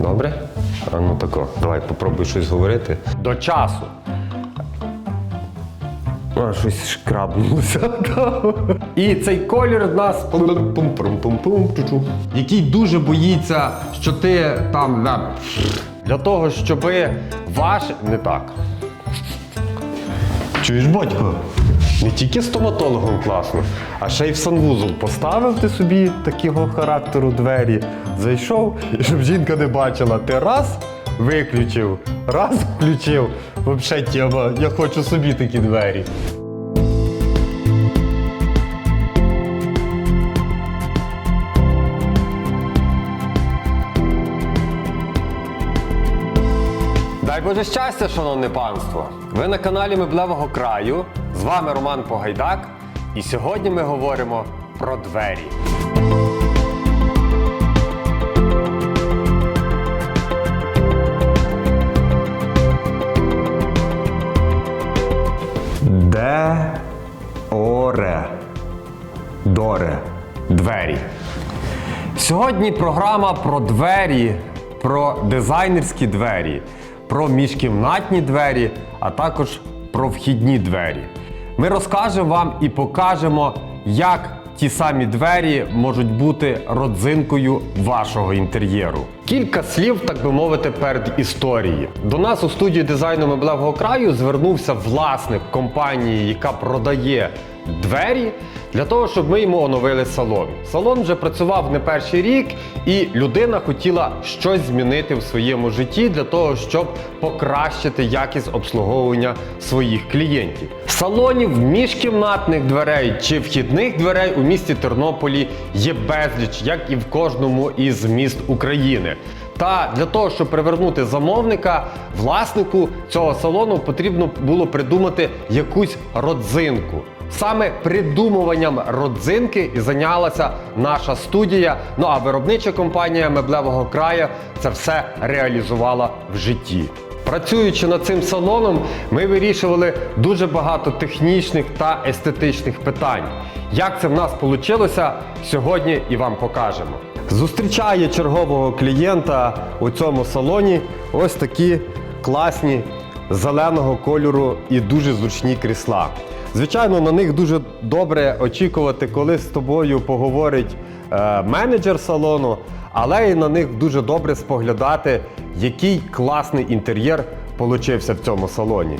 Добре? А ну тако, давай попробуй щось говорити. До часу. А, щось шкрабнулося. І цей колір в нас який дуже боїться, що ти там да, для того, щоб ваш не так. Чуєш, батько? Не тільки стоматологом класно, а ще й в санвузол поставив ти собі такого характеру двері, зайшов, і щоб жінка не бачила, ти раз виключив, раз включив. Взагалі я хочу собі такі двері. Боже щастя, шановне панство! Ви на каналі Меблевого краю. З вами Роман Погайдак. І сьогодні ми говоримо про двері. Де оре. Доре. Двері. Сьогодні програма про двері, про дизайнерські двері, про міжкімнатні двері, а також про вхідні двері. Ми розкажемо вам і покажемо, як ті самі двері можуть бути родзинкою вашого інтер'єру. Кілька слів, так би мовити, перед історії. До нас у студію дизайну меблевого краю звернувся власник компанії, яка продає двері для того, щоб ми йому оновили салон. Салон вже працював не перший рік, і людина хотіла щось змінити в своєму житті для того, щоб покращити якість обслуговування своїх клієнтів. Салонів міжкімнатних дверей чи вхідних дверей у місті Тернополі є безліч, як і в кожному із міст України. Та для того, щоб привернути замовника, власнику цього салону потрібно було придумати якусь родзинку. Саме придумуванням родзинки і зайнялася наша студія. Ну а виробнича компанія меблевого краю це все реалізувала в житті. Працюючи над цим салоном, ми вирішували дуже багато технічних та естетичних питань. Як це в нас вийшло, сьогодні і вам покажемо. Зустрічає чергового клієнта у цьому салоні ось такі класні зеленого кольору і дуже зручні крісла. Звичайно, на них дуже добре очікувати, коли з тобою поговорить е, менеджер салону, але і на них дуже добре споглядати, який класний інтер'єр получився в цьому салоні.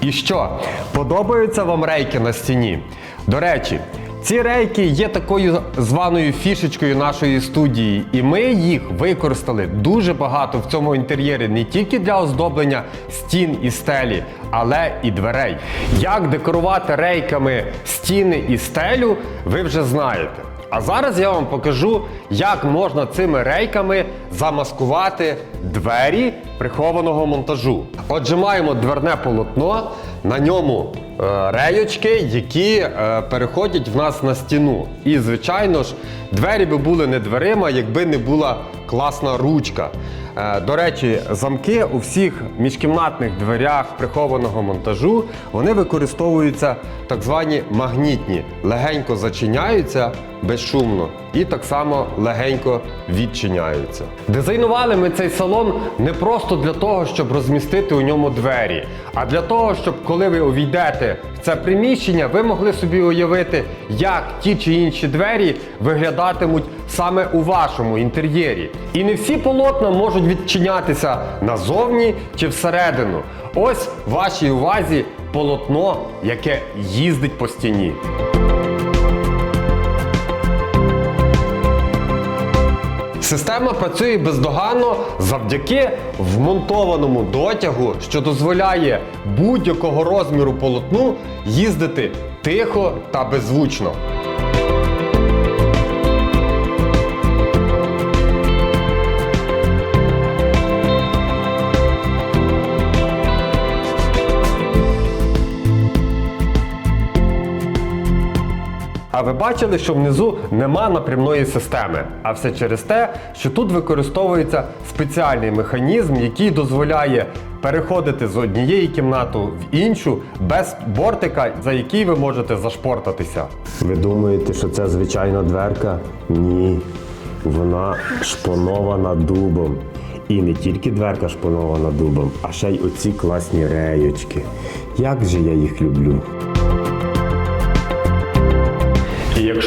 І що, подобаються вам рейки на стіні? До речі, ці рейки є такою званою фішечкою нашої студії, і ми їх використали дуже багато в цьому інтер'єрі не тільки для оздоблення стін і стелі, але і дверей. Як декорувати рейками стіни і стелю, ви вже знаєте. А зараз я вам покажу, як можна цими рейками замаскувати двері прихованого монтажу. Отже, маємо дверне полотно, на ньому е, рейочки, які е, переходять в нас на стіну. І, звичайно ж, двері би були не дверима, якби не була класна ручка. Е, До речі, замки у всіх міжкімнатних дверях прихованого монтажу вони використовуються так звані магнітні, легенько зачиняються безшумно і так само легенько відчиняються. Дизайнували ми цей салон не просто для того, щоб розмістити у ньому двері, а для того, щоб коли ви увійдете в це приміщення, ви могли собі уявити, як ті чи інші двері виглядатимуть саме у вашому інтер'єрі. І не всі полотна можуть відчинятися назовні чи всередину. Ось вашій увазі полотно, яке їздить по стіні. Система працює бездоганно завдяки вмонтованому дотягу, що дозволяє будь-якого розміру полотну їздити тихо та беззвучно. А ви бачили, що внизу нема напрямної системи. А все через те, що тут використовується спеціальний механізм, який дозволяє переходити з однієї кімнати в іншу без бортика, за який ви можете зашпортатися. Ви думаєте, що це звичайна дверка? Ні. Вона шпонована дубом. І не тільки дверка шпонована дубом, а ще й оці класні реєчки. Як же я їх люблю.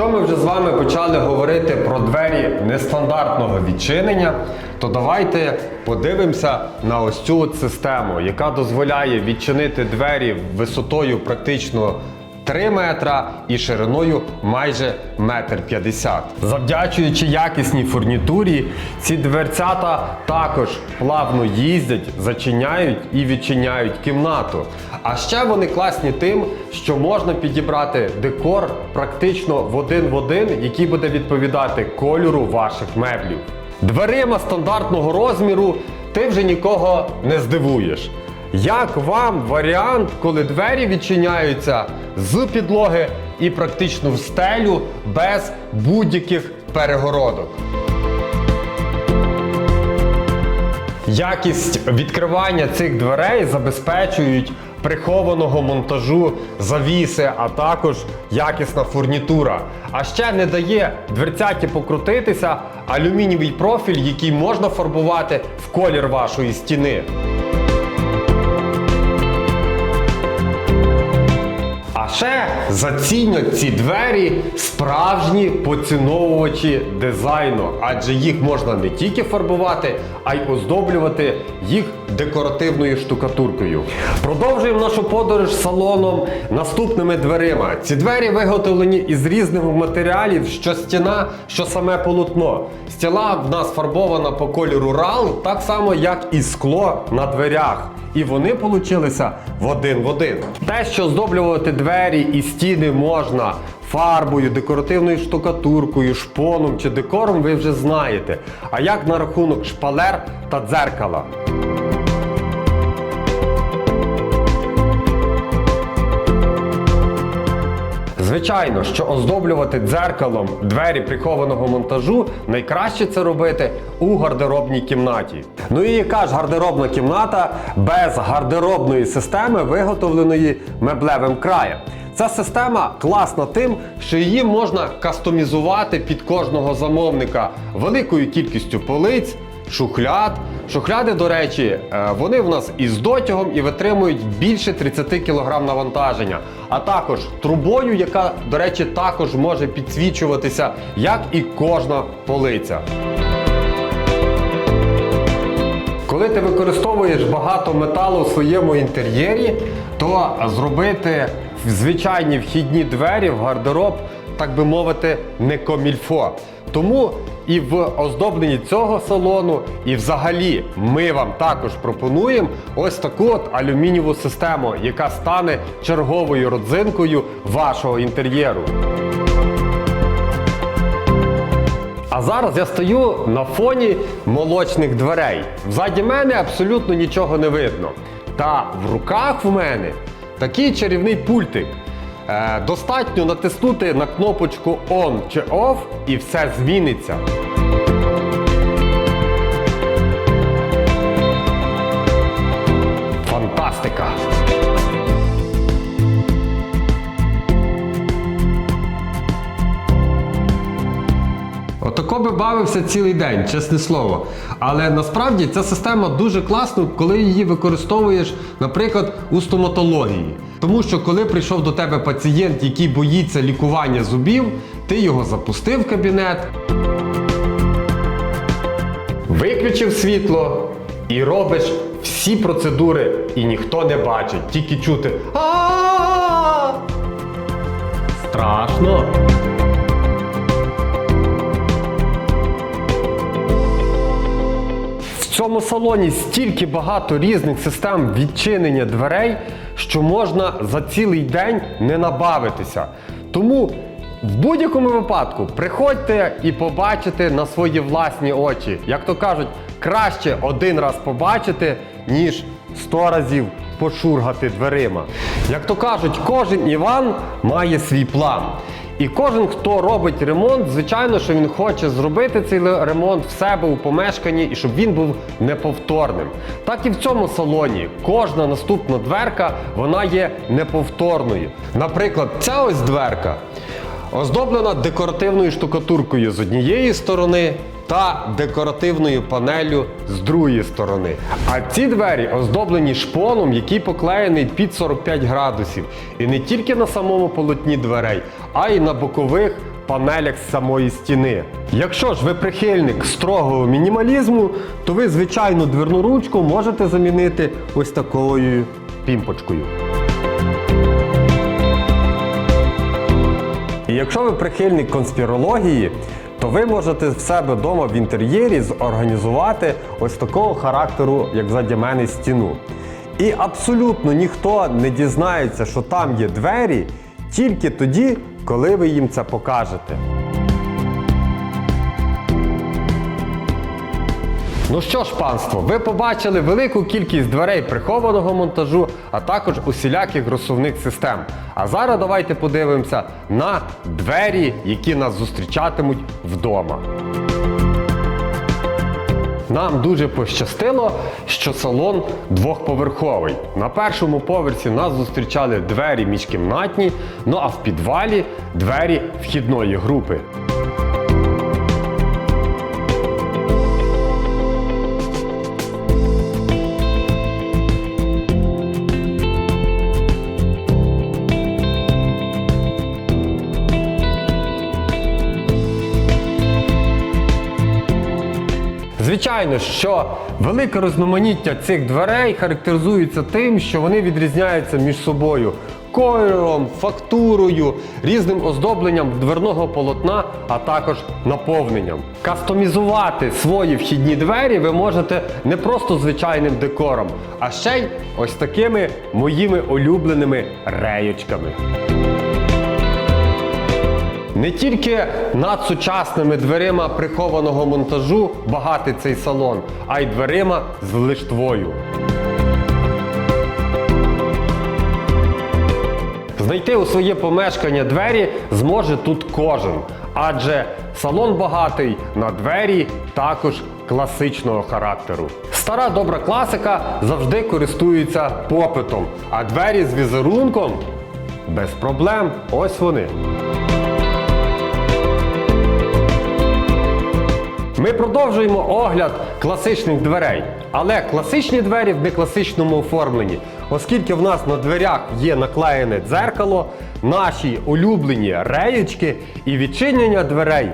Якщо ми вже з вами почали говорити про двері нестандартного відчинення, то давайте подивимося на ось цю систему, яка дозволяє відчинити двері висотою практично 3 метра і шириною майже метр п'ятдесят. Завдячуючи якісній фурнітурі, ці дверцята також плавно їздять, зачиняють і відчиняють кімнату. А ще вони класні тим, що можна підібрати декор практично в один в один, який буде відповідати кольору ваших меблів. Дверима стандартного розміру ти вже нікого не здивуєш. Як вам варіант, коли двері відчиняються з підлоги і практично в стелю без будь-яких перегородок? Якість відкривання цих дверей забезпечують прихованого монтажу завіси, а також якісна фурнітура. А ще не дає дверцяті покрутитися алюмінієвий профіль, який можна фарбувати в колір вашої стіни. Ще зацінять ці двері справжні поціновувачі дизайну, адже їх можна не тільки фарбувати, а й оздоблювати їх декоративною штукатуркою. Продовжуємо нашу подорож салоном наступними дверима. Ці двері виготовлені із різних матеріалів, що стіна, що саме полотно. Стіла в нас фарбована по кольору рал, так само як і скло на дверях. І вони получилися в один в один. Те, що оздоблювати двері і стіни можна фарбою, декоративною штукатуркою, шпоном чи декором, ви вже знаєте. А як на рахунок шпалер та дзеркала? Звичайно, що оздоблювати дзеркалом двері прихованого монтажу найкраще це робити у гардеробній кімнаті. Ну і яка ж гардеробна кімната без гардеробної системи, виготовленої меблевим краєм? Ця система класна тим, що її можна кастомізувати під кожного замовника великою кількістю полиць, шухляд. Шухляди, до речі, е, вони в нас із дотягом і витримують більше 30 кг навантаження, а також трубою, яка, до речі, також може підсвічуватися, як і кожна полиця. Коли ти використовуєш багато металу у своєму інтер'єрі, то зробити звичайні вхідні двері в гардероб, так би мовити, не комільфо. Тому і в оздобленні цього салону, і взагалі ми вам також пропонуємо ось таку от алюмінієву систему, яка стане черговою родзинкою вашого інтер'єру. А зараз я стою на фоні молочних дверей. Взаді мене абсолютно нічого не видно. Та в руках в мене такий чарівний пультик. Е, достатньо натиснути на кнопочку On чи Off і все зміниться. Отако би бавився цілий день, чесне слово. Але насправді ця система дуже класна, коли її використовуєш, наприклад, у стоматології. Тому що коли прийшов до тебе пацієнт, який боїться лікування зубів, ти його запустив в кабінет, виключив світло і робиш всі процедури, і ніхто не бачить, тільки чути а Страшно. Цьому салоні стільки багато різних систем відчинення дверей, що можна за цілий день не набавитися. Тому в будь-якому випадку приходьте і побачите на свої власні очі. Як то кажуть, краще один раз побачити, ніж сто разів пошургати дверима. Як то кажуть, кожен Іван має свій план. І кожен, хто робить ремонт, звичайно, що він хоче зробити цей ремонт в себе у помешканні і щоб він був неповторним. Так і в цьому салоні кожна наступна дверка вона є неповторною. Наприклад, ця ось дверка оздоблена декоративною штукатуркою з однієї сторони та декоративною панеллю з другої сторони. А ці двері оздоблені шпоном, який поклеєний під 45 градусів. І не тільки на самому полотні дверей, а й на бокових панелях з самої стіни. Якщо ж ви прихильник строгого мінімалізму, то ви звичайну дверну ручку можете замінити ось такою пімпочкою. І якщо ви прихильник конспірології, то ви можете в себе вдома в інтер'єрі зорганізувати ось такого характеру, як ззаді мене, стіну. І абсолютно ніхто не дізнається, що там є двері, тільки тоді, коли ви їм це покажете. Ну що ж, панство, ви побачили велику кількість дверей прихованого монтажу, а також усіляких розсувних систем. А зараз давайте подивимося на двері, які нас зустрічатимуть вдома. Нам дуже пощастило, що салон двохповерховий. На першому поверсі нас зустрічали двері міжкімнатні, ну а в підвалі двері вхідної групи. Звичайно, що велике розноманіття цих дверей характеризується тим, що вони відрізняються між собою кольором, фактурою, різним оздобленням дверного полотна, а також наповненням. Кастомізувати свої вхідні двері ви можете не просто звичайним декором, а ще й ось такими моїми улюбленими реєчками. Не тільки над сучасними дверима прихованого монтажу багатий цей салон, а й дверима з лиштвою. Знайти у своє помешкання двері зможе тут кожен, адже салон багатий на двері також класичного характеру. Стара добра класика завжди користується попитом, а двері з візерунком без проблем. Ось вони. Ми продовжуємо огляд класичних дверей. Але класичні двері в некласичному оформленні, оскільки в нас на дверях є наклеєне дзеркало, наші улюблені реєчки і відчинення дверей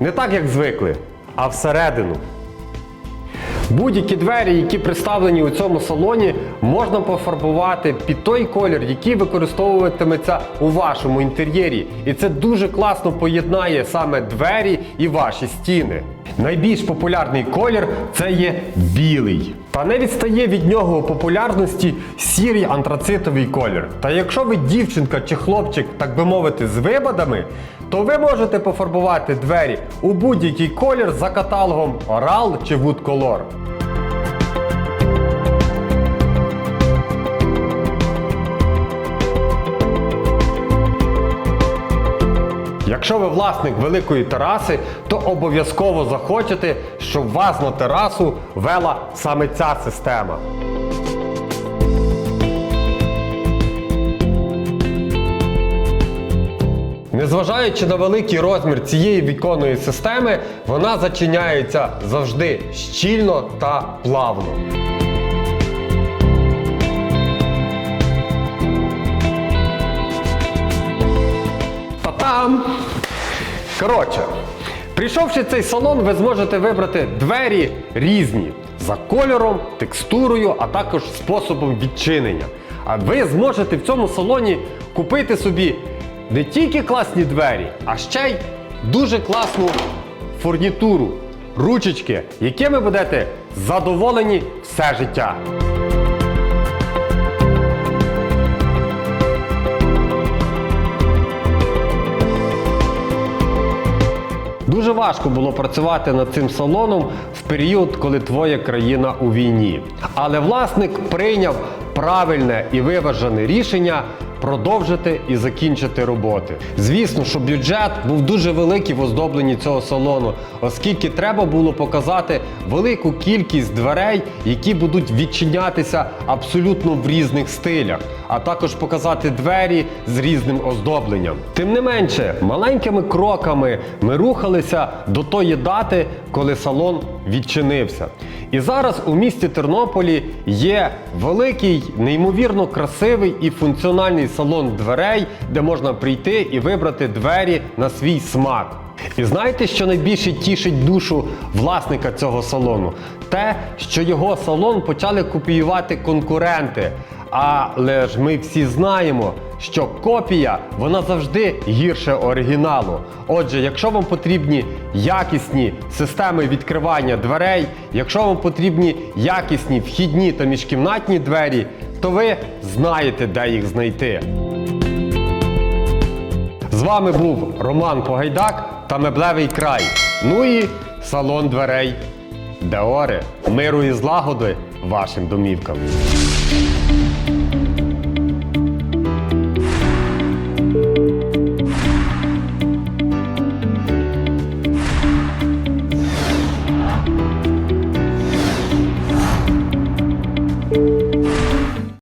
не так, як звикли, а всередину. Будь-які двері, які представлені у цьому салоні, можна пофарбувати під той колір, який використовуватиметься у вашому інтер'єрі. І це дуже класно поєднає саме двері і ваші стіни. Найбільш популярний колір це є білий. Та не відстає від нього у популярності сірий антрацитовий колір. Та якщо ви дівчинка чи хлопчик, так би мовити, з вибадами, то ви можете пофарбувати двері у будь-який колір за каталогом Oral чи Wood Color. Якщо ви власник великої тераси, то обов'язково захочете, щоб вас на терасу вела саме ця система. Незважаючи на великий розмір цієї віконної системи, вона зачиняється завжди щільно та плавно. Та-там! Коротше, прийшовши в цей салон, ви зможете вибрати двері різні за кольором, текстурою, а також способом відчинення. А ви зможете в цьому салоні купити собі не тільки класні двері, а ще й дуже класну фурнітуру, ручечки, якими будете задоволені все життя. Дуже важко було працювати над цим салоном в період, коли твоя країна у війні. Але власник прийняв правильне і виважене рішення продовжити і закінчити роботи. Звісно, що бюджет був дуже великий в оздобленні цього салону, оскільки треба було показати велику кількість дверей, які будуть відчинятися абсолютно в різних стилях, а також показати двері з різним оздобленням. Тим не менше, маленькими кроками ми рухалися до тої дати, коли салон відчинився. І зараз у місті Тернополі є великий, неймовірно красивий і функціональний салон дверей, де можна прийти і вибрати двері на свій смак. І знаєте, що найбільше тішить душу власника цього салону? Те, що його салон почали копіювати конкуренти. Але ж ми всі знаємо, що копія вона завжди гірше оригіналу. Отже, якщо вам потрібні якісні системи відкривання дверей, якщо вам потрібні якісні вхідні та міжкімнатні двері, то ви знаєте, де їх знайти. З вами був Роман Погайдак та Меблевий край. Ну і салон дверей. Деори, миру і злагоди вашим домівкам.